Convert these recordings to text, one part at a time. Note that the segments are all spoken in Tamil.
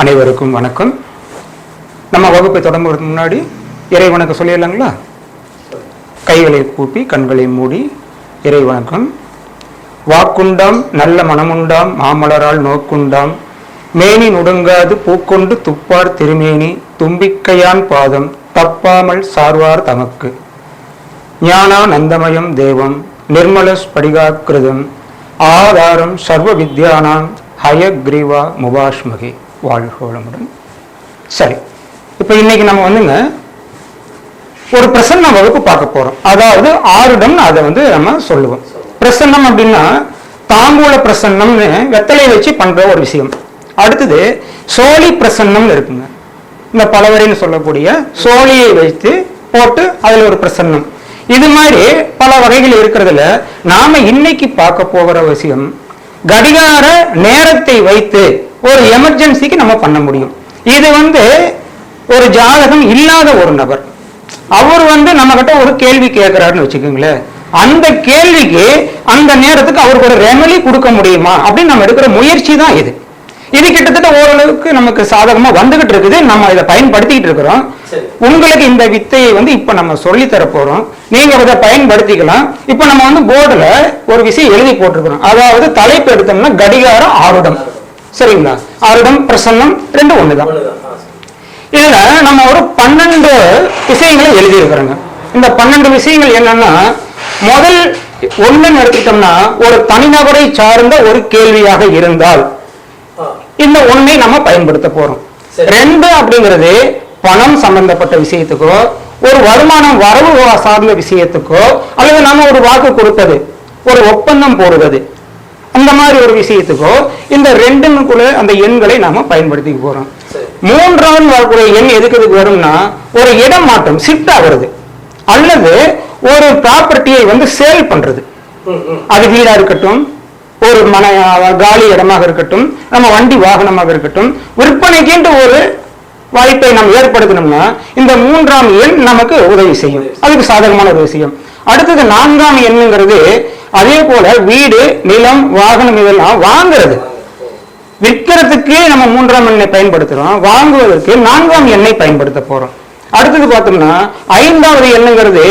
அனைவருக்கும் வணக்கம். நம்ம வகுப்பை தொடங்குவதற்கு முன்னாடி இறை வணக்கம் சொல்லிடலாங்களா? கைகளை கூப்பி கண்களை மூடி இறை வணக்கம் வாக்குண்டாம் நல்ல மனமுண்டாம் மாமலரால் நோக்குண்டாம். மேனி நுடுங்காது பூக்கொண்டு துப்பார் திருமேனி. தும்பிக்கையான் பாதம் தப்பாமல் சார்வார் தமக்கு. ஞானா நந்தமயம் தேவம் நிர்மல ஸ்படிகாக்கிருதம் ஆதாரம் சர்வ வித்யானாம் ஹயக்ரீவா முபாஷ்மகி. வாழ்கோளமுடன். சரி. இப்போ இன்னைக்கு நம்ம வந்துங்க ஒரு பிரசன்ன வகுப்பு பார்க்க போறோம். அதாவது ஆறுடம் அதை வந்து நம்ம சொல்லுவோம். பிரசன்னம் அப்படின்னா தாம்பூல பிரசன்னம்னு வெத்தலையை வச்சு பண்ற ஒரு விஷயம். அடுத்தது சோழி பிரசன்னம்னு இருக்குங்க. இந்த பலவரைன்னு சொல்லக்கூடிய சோழியை வைத்து போட்டு அதில் ஒரு பிரசன்னம். இது மாதிரி பல வகைகள் இருக்கிறதுல நாம இன்னைக்கு பார்க்க போகிற விஷயம் கடிகார நேரத்தை வைத்து ஒரு எமர்ஜென்சிக்கு நம்ம பண்ண முடியும். இது வந்து ஒரு ஜாதகம் இல்லாத ஒரு நபர். அவர் வந்து நம்ம கிட்ட ஒரு கேள்வி கேட்கிறாருன்னு வச்சுக்கோங்களேன். அந்த கேள்விக்கு அந்த நேரத்துக்கு அவருக்கு ஒரு ரெமலி கொடுக்க முடியுமா? அப்படின்னு நம்ம எடுக்கிற முயற்சி தான் இது. இது கிட்டத்தட்ட ஓரளவுக்கு நமக்கு சாதகமா வந்துகிட்டு இருக்குது. நம்ம இதை பயன்படுத்திக்கிட்டு இருக்கிறோம். உங்களுக்கு இந்த வித்தையை வந்து இப்ப நம்ம சொல்லி தர போறோம். நீங்க இதை பயன்படுத்திக்கலாம். இப்ப நம்ம வந்து போர்டுல ஒரு விஷயம் எழுதி போட்டிருக்கிறோம். அதாவது தலைப்பு எடுத்தோம்னா கடிகாரம் ஆருடம். சரிங்களா ஆருடம் பிரசன்னம் ரெண்டும் ஒண்ணுதான். இதுல நம்ம ஒரு பன்னெண்டு விஷயங்களை எழுதியிருக்கிறோங்க இந்த பன்னெண்டு விஷயங்கள் என்னன்னா முதல் ஒண்ணுன்னு எடுத்துக்கிட்டோம்னா ஒரு தனிநபரை சார்ந்த ஒரு கேள்வியாக இருந்தால் இந்த ஒண்ணை நம்ம பயன்படுத்த போறோம். ரெண்டு அப்படிங்கிறது பணம் சம்பந்தப்பட்ட விஷயத்துக்கோ ஒரு வருமானம் வரவு சார்ந்த விஷயத்துக்கோ அல்லது நம்ம ஒரு வாக்கு கொடுப்பது ஒரு ஒப்பந்தம் போடுவது அந்த மாதிரி ஒரு விஷயத்துக்கோ இந்த ரெண்டுக்குள்ள அந்த எண்களை நாம பயன்படுத்திக்க போறோம். மூன்றாவது வரக்கூடிய எண் எதுக்கு வரும்னா ஒரு இடம் மாற்றம் ஷிஃப்ட் ஆகுறது. அல்லது ஒரு ப்ராப்பர்ட்டியை வந்து சேல் பண்றது. அது வீடா இருக்கட்டும் ஒரு மன காலி இடமாக இருக்கட்டும் நம்ம வண்டி வாகனமாக இருக்கட்டும் விற்பனைக்குன்ட்டு ஒரு வாய்ப்பை நாம் ஏற்படுத்தணும்னா இந்த மூன்றாம் எண் நமக்கு உதவி செய்யும். அதுக்கு சாதகமான ஒரு விஷயம் அடுத்தது நான்காம் எண்ணுங்கிறது அதே போல வீடு நிலம் வாகனம் இதெல்லாம் வாங்குறது. விற்கிறதுக்கு நம்ம மூன்றாம் எண்ணை பயன்படுத்துறோம். வாங்குவதற்கு நான்காம் எண்ணை பயன்படுத்த போறோம். அடுத்தது பார்த்தோம்னா ஐந்தாவது எண்ணங்கிறது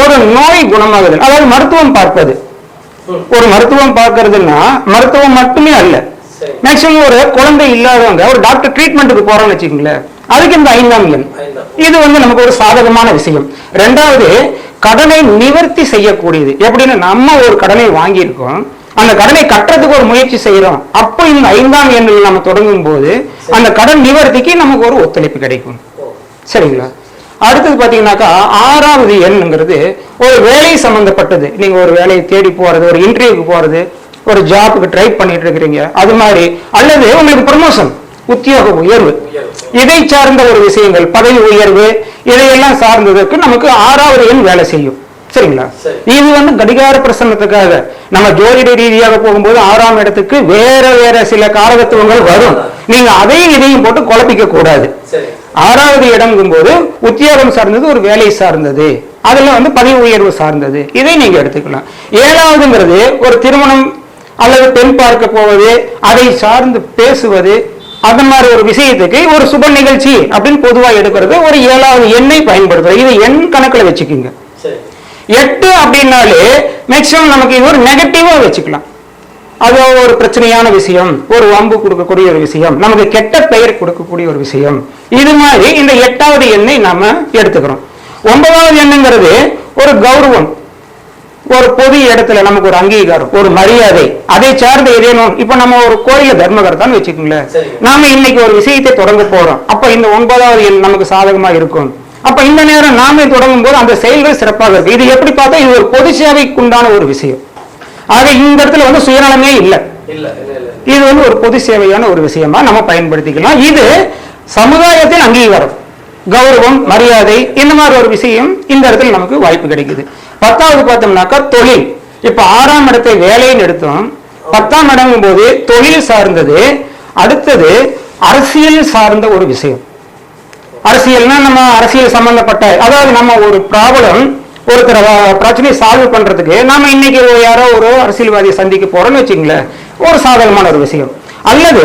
ஒரு நோய் குணமாகுது அதாவது மருத்துவம் பார்ப்பது. ஒரு மருத்துவம் பார்க்கறதுன்னா மருத்துவம் மட்டுமே அல்ல. மேக்சிமம் ஒரு குழந்தை இல்லாதவங்க ஒரு டாக்டர் ட்ரீட்மெண்ட்டுக்கு போறோம்னு வச்சுக்கோங்களேன் அதுக்கு இந்த ஐந்தாம் எண். இது வந்து நமக்கு ஒரு சாதகமான விஷயம். ரெண்டாவது கடனை நிவர்த்தி செய்யக்கூடியது. எப்படின்னா நம்ம ஒரு கடனை வாங்கியிருக்கோம். அந்த கடனை கட்டுறதுக்கு ஒரு முயற்சி செய்யறோம். அப்போ இந்த ஐந்தாம் எண்ணில் நம்ம தொடங்கும் போது அந்த கடன் நிவர்த்திக்கு நமக்கு ஒரு ஒத்துழைப்பு கிடைக்கும். சரிங்களா? அடுத்தது பாத்தீங்கன்னாக்கா ஆறாவது எண்ணுங்கிறது ஒரு வேலை சம்பந்தப்பட்டது. நீங்க ஒரு வேலையை தேடி போறது ஒரு இன்டர்வியூக்கு போறது ஒரு ஜாபுக்கு ட்ரை பண்ணிட்டு இருக்கிறீங்க அது மாதிரி. அல்லது உங்களுக்கு ப்ரமோஷன் உத்தியோக உயர்வு. இதை சார்ந்த ஒரு விஷயங்கள் பதவி உயர்வு இதையெல்லாம் சார்ந்ததற்கு நமக்கு ஆறாவது எண் வேலை செய்யும். சரிங்களா? சரி. இது வந்து கடிகார பிரசன்னத்துக்காக. நம்ம ஜோதிட ரீதியாக போகும்போது ஆறாம் இடத்துக்கு வேற வேற சில காரகத்துவங்கள் வரும். நீங்க அதையும் இதையும் போட்டு குழப்பிக்க கூடாது. ஆறாவது இடம்ங்கும் போது உத்தியோகம் சார்ந்தது ஒரு வேலை சார்ந்தது. அதுல வந்து பதவி உயர்வு சார்ந்தது. இதை நீங்க எடுத்துக்கலாம். ஏழாவதுங்கிறது ஒரு திருமணம் அல்லது பெண் பார்க்க போவது அதை சார்ந்து பேசுவது அந்த மாதிரி ஒரு விஷயத்துக்கு ஒரு சுப நிகழ்ச்சி அப்படின்னு பொதுவா எடுக்கிறது ஒரு ஏழாவது எண்ணை பயன்படுத்துறது. இது எண் கணக்குல வச்சுக்கோங்க. எட்டு அப்படின்னாலே மேக்சிமம் நமக்கு இது ஒரு நெகட்டிவா வச்சுக்கலாம். அது ஒரு பிரச்சனையான விஷயம் ஒரு வம்பு கொடுக்கக்கூடிய ஒரு விஷயம் நமக்கு கெட்ட பெயர் கொடுக்கக்கூடிய ஒரு விஷயம். இது மாதிரி இந்த எட்டாவது எண்ணை நாம எடுத்துக்கிறோம். ஒன்பதாவது எண்ணுங்கிறது ஒரு கௌரவம். ஒரு பொது இடத்துல நமக்கு ஒரு அங்கீகாரம் ஒரு மரியாதை அதை சார்ந்த ஏதேனும் இப்ப நம்ம ஒரு கோயில தர்மகர்த்தான்னு வச்சுக்கோங்களேன். நாம இன்னைக்கு ஒரு விஷயத்தை தொடங்க போறோம். அப்ப இந்த ஒன்பதாவது எண் நமக்கு சாதகமா இருக்கும். அப்ப இந்த நேரம் நாமே தொடங்கும் போது அந்த செயல்கள் சிறப்பாக இருக்கு. இது எப்படி பார்த்தா இது ஒரு பொது சேவைக்குண்டான ஒரு விஷயம். ஆக இந்த இடத்துல வந்து சுயநலமே இல்ல. இது வந்து ஒரு பொது சேவையான ஒரு விஷயமா நம்ம பயன்படுத்திக்கலாம். இது சமுதாயத்தின் அங்கீகாரம். கௌரவம் மரியாதை இந்த மாதிரி ஒரு விஷயம் இந்த இடத்துல நமக்கு வாய்ப்பு கிடைக்குது. பத்தாவது பார்த்தோம்னாக்கா தொழில். இப்ப ஆறாம் இடத்தை வேலைன்னு எடுத்தோம். பத்தாம் இடங்கும் போது தொழில் சார்ந்தது அடுத்தது அரசியல் சார்ந்த ஒரு விஷயம். அரசியல்னா நம்ம அரசியல் சம்பந்தப்பட்ட அதாவது நம்ம ஒரு ப்ராப்ளம் ஒருத்தர் பிரச்சனையை சால்வ் பண்றதுக்கு நாம இன்னைக்கு ஒரு யாரோ ஒரு அரசியல்வாதியை சந்திக்க போறோம்னு வச்சுங்களேன் ஒரு சாதகமான ஒரு விஷயம். அல்லது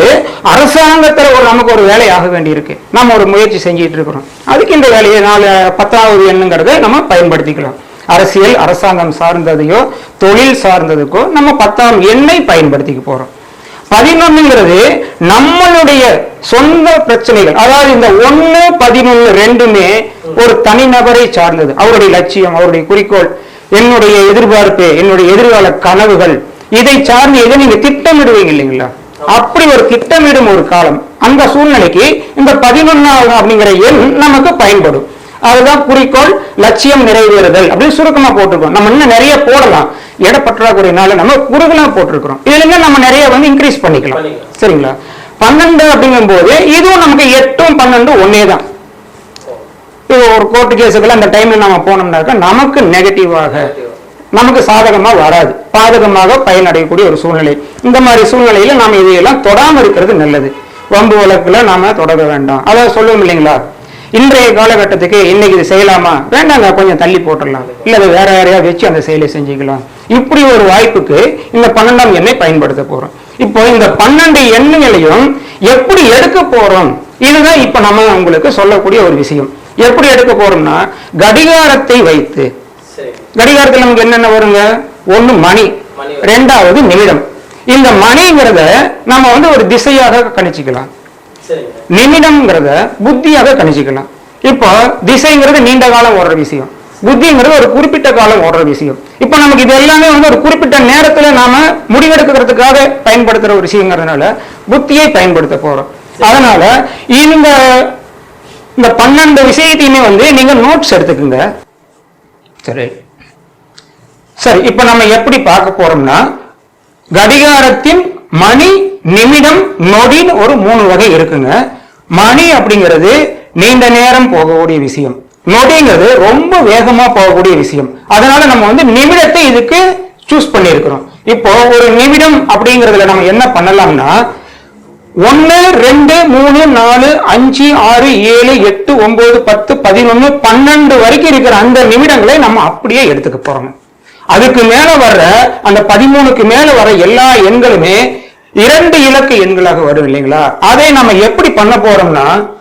அரசாங்கத்தில் ஒரு நமக்கு ஒரு வேலை ஆக வேண்டியிருக்கு. நம்ம ஒரு முயற்சி செஞ்சிட்டு இருக்கிறோம். அதுக்கு இந்த வேலையை நாலு பத்தாவது எண்ணுங்கிறத நம்ம பயன்படுத்திக்கலாம். அரசியல் அரசாங்கம் சார்ந்ததையோ தொழில் சார்ந்ததுக்கோ நம்ம பத்தாம் எண்ணை பயன்படுத்திக்க போறோம். பதினொன்னுங்கிறது நம்மளுடைய சொந்த பிரச்சனைகள். அதாவது இந்த ஒண்ணு பதினொன்று ரெண்டுமே ஒரு தனிநபரை சார்ந்தது. அவருடைய லட்சியம் அவருடைய குறிக்கோள் என்னுடைய எதிர்பார்ப்பு என்னுடைய எதிர்கால கனவுகள். இதை சார்ந்து எதை நீங்க திட்டமிடுவீங்க இல்லைங்களா? அப்படி ஒரு திட்டமிடும் ஒரு காலம். அந்த சூழ்நிலைக்கு இந்த பதினொன்னாவது அப்படிங்கிற எண் நமக்கு பயன்படும். அதுதான் குறிக்கோள் லட்சியம் நிறைவேறுதல் அப்படின்னு சுருக்கமா போட்டிருக்கோம். நம்ம இன்னும் நிறைய போடலாம். இட பற்றாக்குறையினால நம்ம குறுகலா போட்டிருக்கிறோம். இதுல நம்ம நிறைய வந்து இன்க்ரீஸ் பண்ணிக்கலாம். சரிங்களா? பன்னெண்டு அப்படிங்கும்போது இதுவும் நமக்கு எட்டும் பன்னெண்டு ஒன்னே தான் இப்போ ஒரு கோர்ட்டு கேஸுக்கெல்லாம் அந்த டைம்ல நம்ம போனோம்னாக்கா நமக்கு நெகட்டிவாக நமக்கு சாதகமா வராது. பாதகமாக பயனடையக்கூடிய ஒரு சூழ்நிலை. இந்த மாதிரி சூழ்நிலையில நாம இதையெல்லாம் தொடாம இருக்கிறது நல்லது. வம்பு வழக்குல நாம தொடர வேண்டாம். அதாவது சொல்லுவோம் இல்லைங்களா? இன்றைய காலகட்டத்துக்கு இன்னைக்கு இது செய்யலாமா? வேண்டாங்க கொஞ்சம் தள்ளி போட்டுடலாம். இல்ல அது வேற யாரையா வச்சு அந்த செயலை செஞ்சுக்கலாம். இப்படி ஒரு வாய்ப்புக்கு இந்த பன்னெண்டாம் எண்ணை பயன்படுத்த போறோம். இப்போ இந்த பன்னெண்டு எண்ணுகளையும் எப்படி எடுக்க போறோம்? இதுதான் இப்ப நம்ம உங்களுக்கு சொல்லக்கூடிய ஒரு விஷயம். எப்படி எடுக்க போறோம்னா கடிகாரத்தை வைத்து. கடிகாரத்தில் நமக்கு என்னென்ன வருங்க? ஒண்ணு மணி. ரெண்டாவது நிமிடம். இந்த மணிங்கிறத நம்ம வந்து ஒரு திசையாக கணிச்சுக்கலாம். நிமிடம்ங்கிறத புத்தியாக கணிச்சுக்கலாம் இப்போ திசைங்கிறது நீண்ட காலம் ஓடுற விஷயம். புத்திங்கிறது ஒரு குறிப்பிட்ட காலம் ஓடுற விஷயம். இப்போ நமக்கு இது எல்லாமே வந்து ஒரு குறிப்பிட்ட நேரத்துல நாம முடிவெடுக்கிறதுக்காக பயன்படுத்துற ஒரு விஷயங்கிறதுனால புத்தியை பயன்படுத்த போறோம். அதனால இந்த இந்த பன்னெண்டு விஷயத்தையுமே வந்து நீங்க நோட்ஸ் எடுத்துக்கோங்க. சரி. சரி இப்போ நம்ம எப்படி பார்க்க போறோம்னா கடிகாரத்தின் மணி நிமிடம் நொடின்னு ஒரு மூணு வகை இருக்குங்க. மணி அப்படிங்கிறது நீண்ட நேரம் போகக்கூடிய விஷயம். நொடிங்கிறது ரொம்ப வேகமா போகக்கூடிய விஷயம். அதனால நம்ம வந்து நிமிடத்தை இதுக்கு சூஸ் பண்ணியிருக்கிறோம். இப்போ ஒரு நிமிடம் அப்படிங்கிறதுல நம்ம என்ன பண்ணலாம்னா ஒன்னு ரெண்டு மூணு நாலு அஞ்சு ஆறு ஏழு எட்டு ஒன்பது பத்து பதினொன்னு பன்னெண்டு வரைக்கும் இருக்கிற அந்த நிமிடங்களை நம்ம அப்படியே எடுத்துக்க போறோம். அதுக்கு மேல வர்ற அந்த பதிமூணுக்கு மேல வர எல்லா எண்களுமே இரண்டு இலக்கு எண்களாக வரும் இல்லைங்களா? அதை நம்ம எப்படி பண்ண போறோம்னா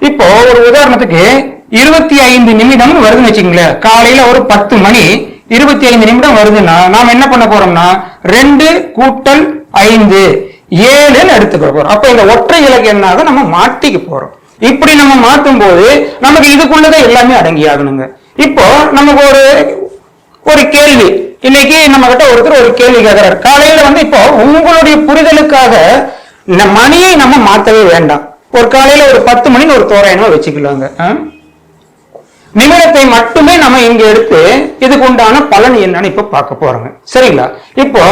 இப்போ ஒரு உதாரணத்துக்கு இருபத்தி ஐந்து நிமிடம் வருதுன்னு வச்சுங்களேன் காலையில ஒரு பத்து மணி இருபத்தி ஐந்து நிமிடம் வருதுன்னா நாம என்ன பண்ண போறோம்னா ரெண்டு கூட்டல் ஐந்து ஏழுன்னு எடுத்துக்க போறோம். அப்ப இந்த ஒற்றை இலக்கு எண்ணாக நம்ம மாட்டிக்க போறோம். இப்படி நம்ம மாற்றும் போது நமக்கு இதுக்குள்ளதான் எல்லாமே அடங்கியாகணுங்க. இப்போ நமக்கு ஒரு ஒரு கேள்வி. இன்னைக்கு நம்ம கிட்ட ஒருத்தர் ஒரு கேள்வி கேட்கிறார் காலையில வந்து இப்போ உங்களுடைய புரிதலுக்காக இந்த மணியை நம்ம மாத்தவே வேண்டாம். ஒரு காலையில ஒரு பத்து மணின்னு ஒரு தோராயமா வச்சுக்கலாங்க. ஆ? நிமிடத்தை மட்டுமே நம்ம இங்க எடுத்து இதுக்கு உண்டான பலன் என்னன்னு இப்ப பார்க்க போறோங்க. சரிங்களா? இப்போ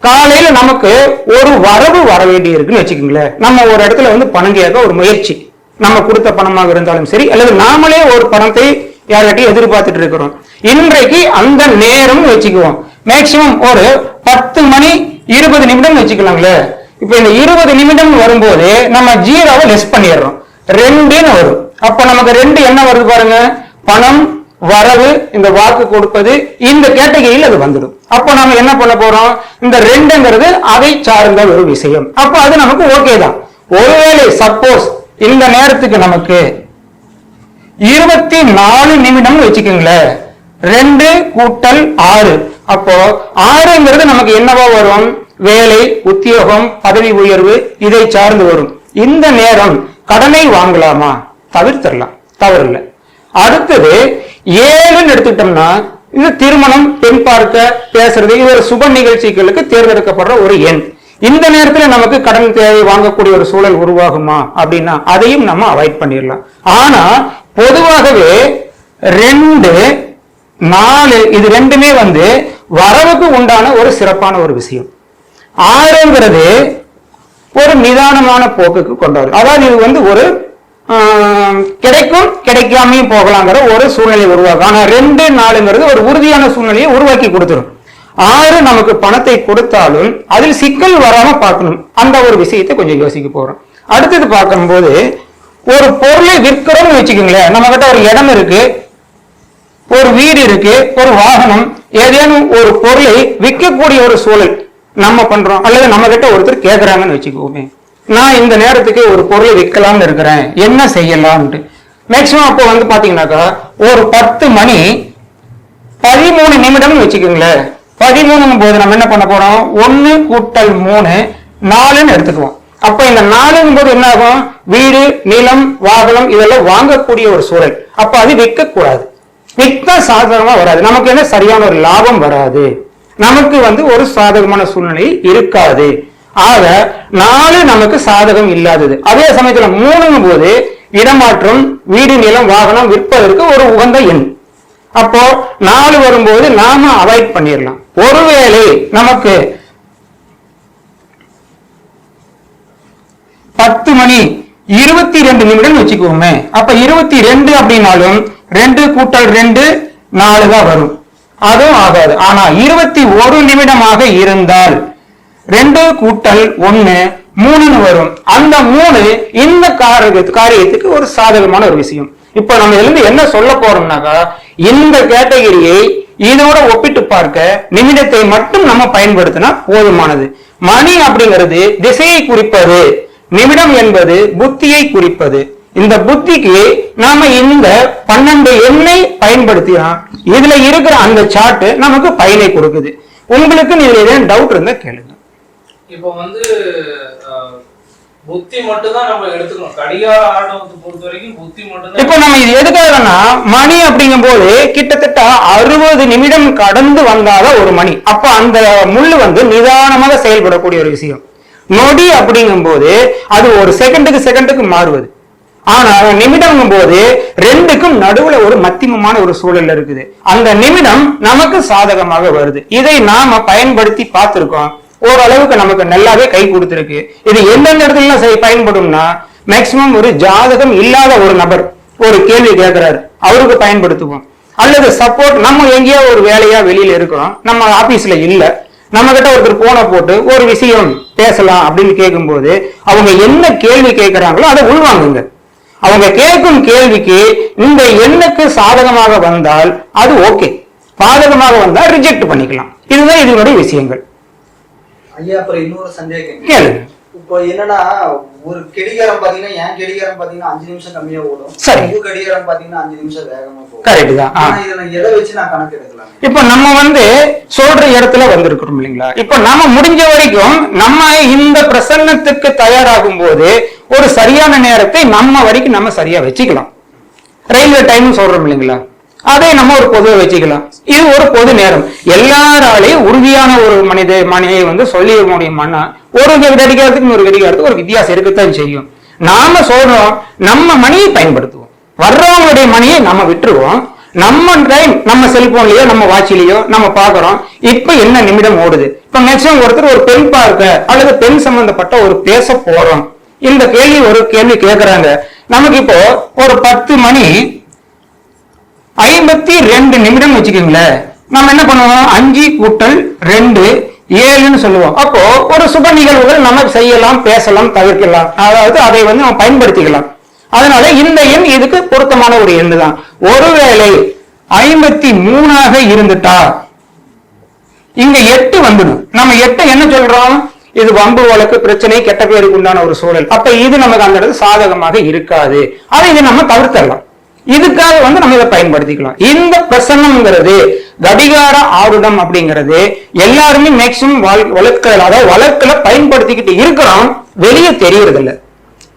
காலையில நமக்கு ஒரு வரவு வர வேண்டி இருக்குன்னு வச்சுக்கோங்களேன். நம்ம ஒரு இடத்துல வந்து பணம் கேட்க ஒரு முயற்சி. நம்ம கொடுத்த பணமாக இருந்தாலும் சரி அல்லது நாமளே ஒரு பணத்தை யார்கிட்டயும் எதிர்பார்த்துட்டு இருக்கிறோம். இன்றைக்கு அந்த நேரம் வச்சுக்குவோம். மேக்சிமம் ஒரு பத்து மணி இருபது நிமிடம் வச்சுக்கலாங்களே. இப்ப இந்த இருபது நிமிடம் வரும்போது நம்ம ஜீரோவை லெஸ் பண்ணிடுறோம். ரெண்டுன்னு வரும். அப்ப நமக்கு ரெண்டு என்ன வருது பாருங்க? பணம் வரவு இந்த வாக்கு கொடுப்பது இந்த கேட்டகரியில் அது வந்துடும். அப்போ நம்ம என்ன பண்ண போறோம்? இந்த ரெண்டுங்கிறது அதை சார்ந்த ஒரு விஷயம். அப்போ அது நமக்கு ஓகே தான். ஒருவேளை சப்போஸ் இந்த நேரத்துக்கு நமக்கு இருபத்தி நாலு நிமிடம் வச்சுக்கோங்களேன். ரெண்டு கூட்டல் ஆறு. அப்போ ஆறுங்கிறது நமக்கு என்னவா வரும்? வேலை உத்தியோகம் பதவி உயர்வு இதை சார்ந்து வரும். இந்த நேரம் கடனை வாங்கலாமா? தவிர்த்திடலாம் தவறு இல்லை. அடுத்தது ஏழுன்னு எடுத்துக்கிட்டோம்னா இது திருமணம் பெண் பார்க்க பேசுறது இது ஒரு சுப நிகழ்ச்சிகளுக்கு தேர்ந்தெடுக்கப்படுற ஒரு எண். இந்த நேரத்துல நமக்கு கடன் தேவை வாங்கக்கூடிய ஒரு சூழல் உருவாகுமா? அப்படின்னா அதையும் நம்ம அவாய்ட் பண்ணிடலாம் ஆனா பொதுவாகவே ரெண்டு நாலு இது ரெண்டுமே வந்து வரவுக்கு உண்டான ஒரு சிறப்பான ஒரு விஷயம். ஆறுங்கிறது ஒரு நிதானமான போக்குக்கு கொண்டு வரும் அதாவது இது வந்து ஒரு கிடைக்கும் கிடைக்காமையும் போகலாங்கிற ஒரு சூழ்நிலை உருவாக்கும் ஆனா ரெண்டு நாளுங்கிறது ஒரு உறுதியான சூழ்நிலையை உருவாக்கி கொடுத்துரும். ஆறு நமக்கு பணத்தை கொடுத்தாலும் அதில் சிக்கல் வராம பார்க்கணும். அந்த ஒரு விஷயத்தை கொஞ்சம் யோசிக்க போறோம். அடுத்தது பார்க்கும்போது ஒரு பொருளை விற்கிறோம்னு வச்சுக்கோங்களேன். நம்ம கிட்ட ஒரு இடம் இருக்கு ஒரு வீடு இருக்கு ஒரு வாகனம் ஏதேனும் ஒரு பொருளை விற்கக்கூடிய ஒரு சூழல் நம்ம பண்றோம். அல்லது நம்ம கிட்ட ஒருத்தர் கேட்கறாங்கன்னு வச்சுக்கோமே. நான் இந்த நேரத்துக்கு ஒரு பொருளை விற்கலாம்னு இருக்கிறேன். என்ன செய்யலாம்ட்டு மேக்சிமம் அப்போ வந்து பாத்தீங்கன்னாக்கா ஒரு பத்து மணி பதிமூணு நிமிடம்னு வச்சுக்கோங்களேன். பதிமூணுங்கும் போது நம்ம என்ன பண்ண போறோம்? ஒன்னு கூட்டல் மூணு நாலுன்னு எடுத்துக்குவோம். அப்ப இந்த நாலுங்கும் போது என்ன ஆகும் வீடு நிலம் வாகனம் இதெல்லாம் வாங்கக்கூடிய ஒரு சூழல். அப்ப அது விற்கக்கூடாது. விற்க சாதகமா வராது. நமக்கு என்ன? சரியான ஒரு லாபம் வராது. நமக்கு வந்து ஒரு சாதகமான சூழ்நிலை இருக்காது. ஆக நாலு நமக்கு சாதகம் இல்லாதது. அதே சமயத்துல மூணுங்கும் போது இடமாற்றம் வீடு நிலம் வாகனம் விற்பதற்கு ஒரு உகந்த எண். அப்போ நாலு வரும்போது நாம அவாய்ட் பண்ணிடலாம். ஒருவேளை நமக்கு பத்து மணி இருபத்தி ரெண்டு நிமிடம் வச்சுக்குவோமே அப்ப இருபத்தி ரெண்டு அப்படின்னாலும் ரெண்டு கூட்டல் ரெண்டு நாலு தான் வரும். அதுவும் ஆகாது. ஆனா இருபத்தி ஒரு நிமிடமாக இருந்தால் ரெண்டு கூட்டல் ஒண்ணு மூணுன்னு வரும். அந்த மூணு இந்த காரிய காரியத்துக்கு ஒரு சாதகமான ஒரு விஷயம். இப்ப நம்ம இதுல இருந்து என்ன சொல்ல போறோம்னாக்கா இந்த கேட்டகரியை இதோட ஒப்பிட்டு பார்க்க நிமிடத்தை மட்டும் நம்ம பயன்படுத்தினா போதுமானது. மணி அப்படிங்கிறது திசையை குறிப்பது. நிமிடம் என்பது புத்தியை குறிப்பது. இந்த புத்திக்கு நாம இந்த பன்னெண்டு எண்ணை பயன்படுத்தினா இதுல இருக்கிற அந்த சார்ட் நமக்கு பயனை கொடுக்குது. உங்களுக்கு இதுல ஏதேனும் டவுட் இருந்தா கேளுங்க. இப்போ வந்து அஹ், புத்தி மட்டும் தான் நம்ம எடுத்துக்கணும். கடிகார ஆட்டத்தை பொறுத்த வரைக்கும் புத்தி மட்டும் இப்போ நம்ம இது எதுக்காகனா மணி அப்படிங்கும் போது கிட்டத்தட்ட அறுபது நிமிடம் கடந்து வந்தாதான் ஒரு மணி. அப்ப அந்த முள்ளு வந்து நிதானமாக செயல்படக்கூடிய ஒரு விஷயம். நொடி அப்படிங்கும் போது அது ஒரு செகண்டுக்கு செகண்டுக்கு மாறுவது. ஆனா நிமிடங்கும் போது ரெண்டுக்கும் நடுவுல ஒரு மத்தியமமான ஒரு சூழல் இருக்குது. அந்த நிமிடம் நமக்கு சாதகமாக வருது. இதை நாம பயன்படுத்தி பார்த்திருக்கோம். ஓரளவுக்கு நமக்கு நல்லாவே கை கொடுத்துருக்கு. இது எந்தெந்த இடத்துல சரி பயன்படும்னா மேக்சிமம் ஒரு ஜாதகம் இல்லாத ஒரு நபர் ஒரு கேள்வி கேட்கிறாரு. அவருக்கு பயன்படுத்துவோம். அல்லது சப்போர்ட் நம்ம எங்கேயோ ஒரு வேலையா வெளியில இருக்கிறோம் நம்ம ஆபீஸ்ல இல்லை. நம்ம கிட்ட ஒருத்தர் போனை போட்டு ஒரு விஷயம் பேசலாம் அப்படின்னு கேட்கும்போது அவங்க என்ன கேள்வி கேட்கிறாங்களோ அதை உள்வாங்குங்க. அவங்க கேட்கும் கேள்விக்கு இந்த எண்ணுக்கு சாதகமாக வந்தால் அது ஓகே பாதகமாக வந்தால் ரிஜெக்ட் பண்ணிக்கலாம். இதுதான் இதனுடைய விஷயங்கள். ஐயா அப்புறம் இன்னொரு சந்தேகம். கேளுங்க. இப்போ என்னன்னா ஒரு கெடிகாரம் பாத்தீங்கன்னா என் கெடிகாரம் பாத்தீங்கன்னா அஞ்சு நிமிஷம் கம்மியா ஓடும். சரி. உங்க கெடிகாரம் பாத்தீங்கன்னா அஞ்சு நிமிஷம் வேகமா போகும். கரெக்ட் தான். இதை நான் எதை வச்சு நான் கணக்கு எடுக்கலாம்? இப்ப நம்ம வந்து சொல்ற இடத்துல வந்திருக்கிறோம் இல்லைங்களா? இப்ப நம்ம முடிஞ்ச வரைக்கும் நம்ம இந்த பிரசன்னத்துக்கு தயாராகும் போது ஒரு சரியான நேரத்தை நம்ம வரைக்கும் நம்ம சரியா வச்சுக்கலாம். ரயில்வே டைம் சொல்றோம் இல்லைங்களா? அதை நம்ம ஒரு பொதுவை வச்சுக்கலாம். இது ஒரு பொது நேரம். எல்லாராலையும் உறுதியான ஒரு மனித மணியை வந்து சொல்லிட முடியுமான்னா ஒரு கடிகாரத்துக்கு ஒரு கடிகாரத்துக்கு ஒரு வித்தியாசம் இருக்கத்தான் செய்யும். நாம சொல்றோம் நம்ம மணியை பயன்படுத்துவோம். வர்றவங்களுடைய மணியை நம்ம விட்டுருவோம். நம்ம டைம் நம்ம செல்போன்லயோ நம்ம வாட்சிலேயோ நம்ம பாக்குறோம் இப்ப என்ன நிமிடம் ஓடுது? இப்ப மேக்சிமம் ஒருத்தர் ஒரு பெண் பார்க்க அல்லது பெண் சம்பந்தப்பட்ட ஒரு பேச போறோம். இந்த கேள்வி ஒரு கேள்வி கேட்கறாங்க நமக்கு இப்போ ஒரு பத்து மணி ஐம்பத்தி ரெண்டு நிமிடம் வச்சுக்கோங்களேன். நம்ம என்ன பண்ணுவோம்? அஞ்சு கூட்டல் ரெண்டு ஏழுன்னு சொல்லுவோம். அப்போ ஒரு சுப நிகழ்வுகள் நம்ம செய்யலாம் பேசலாம் தவிர்க்கலாம். அதாவது அதை வந்து நம்ம பயன்படுத்திக்கலாம். அதனால இந்த எண் இதுக்கு பொருத்தமான ஒரு எண் தான் ஒருவேளை ஐம்பத்தி மூணாக இருந்துட்டா இங்க எட்டு வந்துடும். நம்ம எட்டு என்ன சொல்றோம்? இது வம்பு வழக்கு பிரச்சனை கெட்ட பேருக்கு உண்டான ஒரு சூழல். அப்ப இது நமக்கு அந்த இடத்துல சாதகமாக இருக்காது. அதை இதை நம்ம தவிர்த்தரலாம் இதுக்காக வந்து நம்ம இதை பயன்படுத்திக்கலாம். இந்த பிரசன்னம்ங்கிறது கடிகார ஆருடம் அப்படிங்கிறது எல்லாருமே மேக்சிமம் வழக்குகள் அதாவது வழக்குல பயன்படுத்திக்கிட்டு இருக்கிறோம் வெளியே தெரியறது இல்ல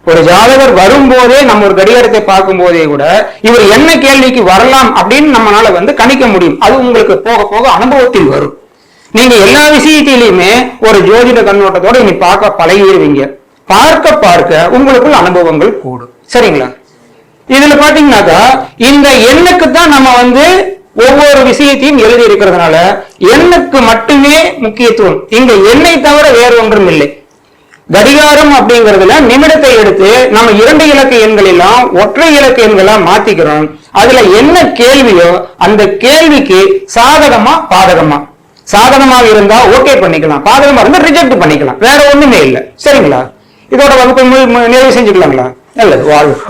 ஒரு ஜாதகர் வரும்போதே நம்ம ஒரு கடிகாரத்தை பார்க்கும் போதே கூட இவர் என்ன கேள்விக்கு வரலாம் அப்படின்னு நம்மளால வந்து கணிக்க முடியும். அது உங்களுக்கு போக போக அனுபவத்தில் வரும். நீங்க எல்லா விஷயத்திலையுமே ஒரு ஜோதிட கண்ணோட்டத்தோட நீ பார்க்க பழகிடுவீங்க பார்க்க பார்க்க உங்களுக்குள் அனுபவங்கள் கூடும். சரிங்களா? இதுல பாத்தீங்கன்னாக்கா இந்த எண்ணுக்கு தான் நம்ம வந்து ஒவ்வொரு விஷயத்தையும் எழுதி இருக்கிறதுனால எண்ணுக்கு மட்டுமே முக்கியத்துவம். இங்க எண்ணை தவிர வேறு ஒன்றும் இல்லை. கடிகாரம் அப்படிங்கறதுல நிமிடத்தை எடுத்து நம்ம இரண்டு இலக்க எண்கள் எல்லாம் ஒற்றை இலக்க எண்களா மாத்திக்கிறோம். அதுல என்ன கேள்வியோ அந்த கேள்விக்கு சாதகமா பாதகமா? சாதகமாக இருந்தா ஓகே பண்ணிக்கலாம். பாதகமா இருந்தா ரிஜெக்ட் பண்ணிக்கலாம். வேற ஒண்ணுமே இல்லை. சரிங்களா? இதோட வகுப்பு மு- நிறைவு செஞ்சுக்கலாங்களா? நல்லது. வாழ்வு